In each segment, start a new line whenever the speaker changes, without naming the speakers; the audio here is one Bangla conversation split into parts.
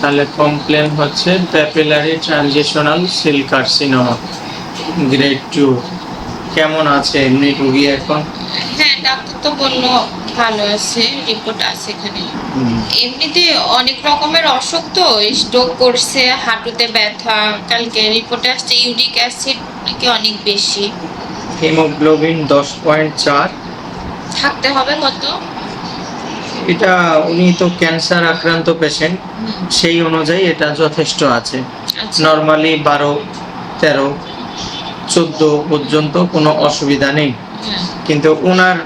তাহলে কমপ্লেন হচ্ছে papillary transitional cell carcinoma grade two কেমন আছে এমনি রুগী এখন?
হ্যাঁ ডাক্তার তো বলল ভালো আছে রিপোর্ট আছে এখানে। এমনিতে অনেক রকমের অসুখ তো স্ট্রোক করছে হাঁটুতে ব্যথা কালকে রিপোর্টে আসছে ইউরিক অ্যাসিড নাকি অনেক বেশি।
হিমোগ্লোবিন দশ পয়েন্ট চার।
থাকতে হবে কত?
এটা উনি তো ক্যান্সার আক্রান্ত পেশেন্ট সেই অনুযায়ী এটা যথেষ্ট আছে।
আচ্ছা।
নর্মালি বারো তেরো চোদ্দ পর্যন্ত কোনো অসুবিধা নেই।
হ্যাঁ,
কিন্তু ওনার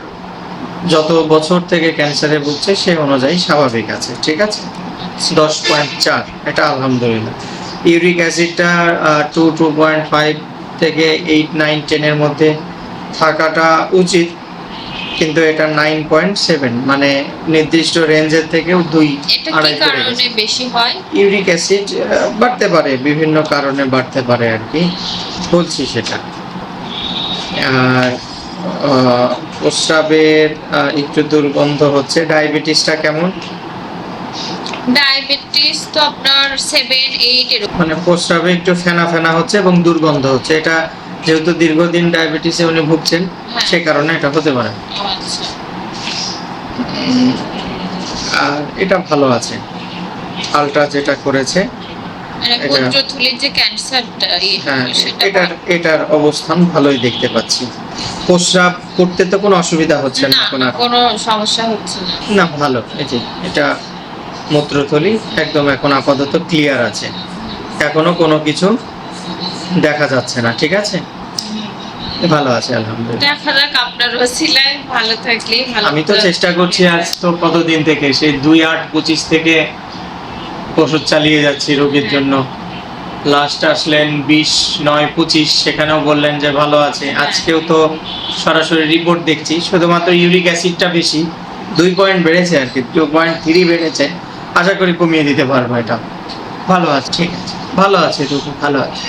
যত বছর থেকে ক্যান্সারে ভুগছে সেই অনুযায়ী স্বাভাবিক আছে ঠিক আছে?
আচ্ছা।
দশ পয়েন্ট চার এটা আলহামদুলিল্লাহ। ইউরিক অ্যাসিডটা টু টু পয়েন্ট ফাইভ থেকে এইট নাইন টেনের মধ্যে থাকাটা উচিত। কিন্তু এটা নাইন পয়েন্ট সেভেন মানে নির্দিষ্ট রেঞ্জের থেকেও দুই আড়াই
কারণে বেশি হয়?
ইউরিক অ্যাসিড বাড়তে পারে বিভিন্ন কারণে বাড়তে পারে আর কি। বলছি সেটা। আর প্রস্রাবের একটু দুর্গন্ধ হচ্ছে। ডায়াবেটিসটা কেমন?
ডায়াবেটিস তো আপনার সেভেন এইট এরকম
মানে প্রস্রাবে একটু ফেনা ফেনা হচ্ছে এবং দুর্গন্ধ হচ্ছে। এটা যেহেতু দীর্ঘদিন ডায়াবেটিসে উনি ভুগছেন
হ্যাঁ।
সে কারণে এটা হতে পারে।
আচ্ছা।
আর এটা ভালো আছে। আলট্রা যেটা করেছে
মানে
এটা-
যে ক্যান্সারটা
হ্যাঁ এটার এটার অবস্থান ভালোই দেখতে পাচ্ছি। প্রস্রাব করতে তো কোনো অসুবিধা হচ্ছে না
কোনো সমস্যা হচ্ছে না।
না ভালো। এই যে এটা মূত্রথলি একদম এখন আপাতত ক্লিয়ার আছে। এখনও কোনো কিছু দেখা যাচ্ছে না ঠিক আছে? ভালো আছে আলহামদুলিল্লাহ।
দেখা যাক আপনার ওসিলায় ভালো থাকলে ভালো
আমি তো চেষ্টা করছি আজ তো কতদিন থেকে সেই দুই আট পঁচিশ থেকে ওষুধ চালিয়ে যাচ্ছি রোগীর জন্য। লাস্ট আসলেন বিশ নয় পঁচিশ সেখানেও বললেন যে ভালো আছে। আজকেও তো সরাসরি রিপোর্ট দেখছি শুধুমাত্র ইউরিক অ্যাসিডটা বেশি দুই পয়েন্ট বেড়েছে আর কি টু পয়েন্ট থ্রি বেড়েছে। আশা করি কমিয়ে দিতে পারব এটা। ভালো আছে ঠিক আছে। ভালো আছে টুকু ভালো আছে।